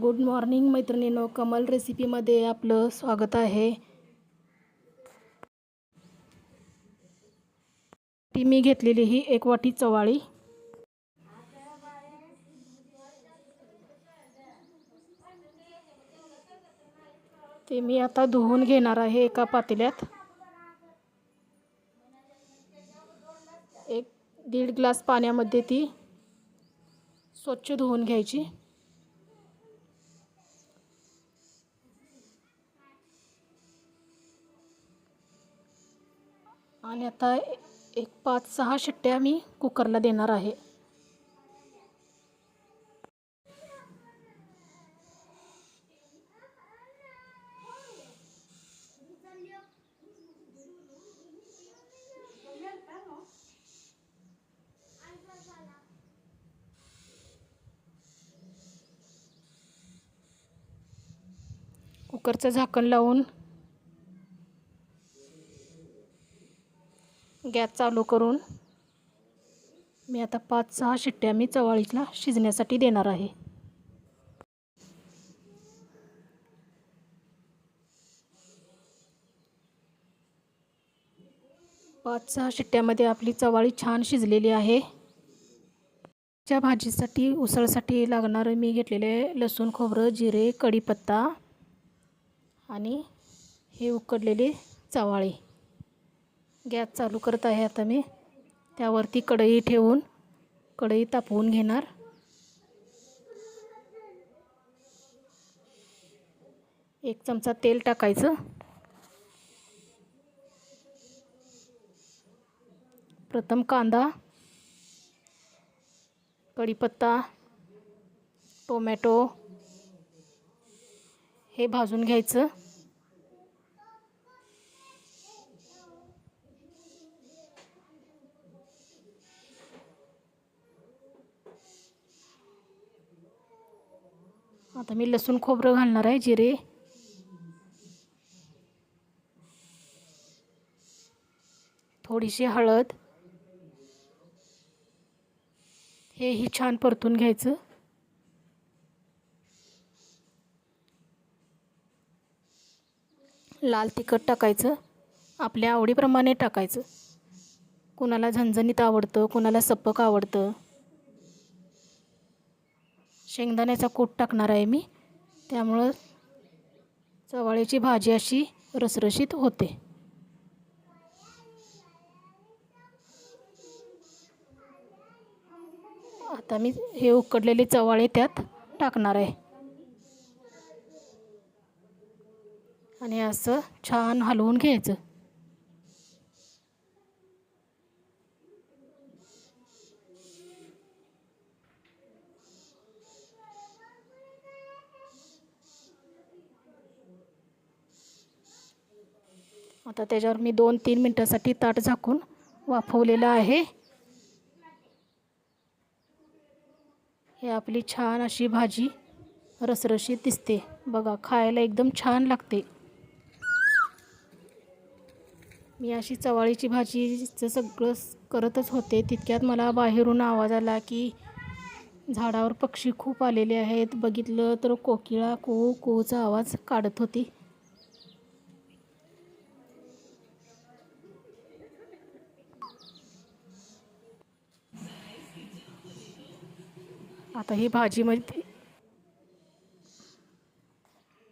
Good morning मैत्रिणींनो. कमल रेसिपीमध्ये आपलं स्वागत आहे. ती मी घेतलेली ही एक वाटी चवाळी. ते मी आता धुवून घेणार आहे एका पातेल्यात. एक दीड ग्लास पाण्यामध्ये ती स्वच्छ धुवून घ्यायची. आणि आता एक पाच सहा शिट्ट्या मी कुकरला देणार आहे. कुकरचं झाकण लावून गॅस चालू करून मी आता पाच सहा शिट्ट्या मी चवाळीला शिजण्यासाठी देणार आहे. पाच सहा शिट्ट्यामध्ये आपली चवाळी छान शिजलेली आहे. च्या भाजीसाठी उसळसाठी लागणारं मी घेतलेले लसूण खोबरं जिरे कढीपत्ता आणि हे उकडलेले चवाळी गॅस चालू करत आहे आता मी. त्यावरती कढई ठेवून कढई तापवून घेणार. एक चमचा तेल टाकायचं. प्रथम कांदा कढीपत्ता टोमॅटो हे भाजून घ्यायचं. आता मी लसूण खोबरं घालणार आहे जिरे. थोडीशी हळद. हेही छान परतून घ्यायचं. लाल तिखट टाकायचं. आपल्या आवडीप्रमाणे टाकायचं. कुणाला झणझणीत आवडतं कुणाला सपक आवडतं. शेंगदाण्याचा कूट टाकणार आहे मी. त्यामुळं चवाळीची भाजी अशी रसरशीत होते. आता मी हे उकडलेले चवाळे त्यात टाकणार आहे. आणि असं छान हलवून घ्यायचं. आता त्याच्यावर मी दोन तीन मिनटासाठी ताट झाकून वाफवलेलं आहे. हे आपली छान अशी भाजी रसरशीत दिसते. बघा खायला एकदम छान लागते. मी अशी चवाळीची भाजीचं सगळं करतच होते. तितक्यात मला बाहेरून आवाज आला की झाडावर पक्षी खूप आलेले आहेत. बघितलं तर कोकिळा को कोचा आवाज काढत होती. आता ही भाजीमध्ये म्हणजे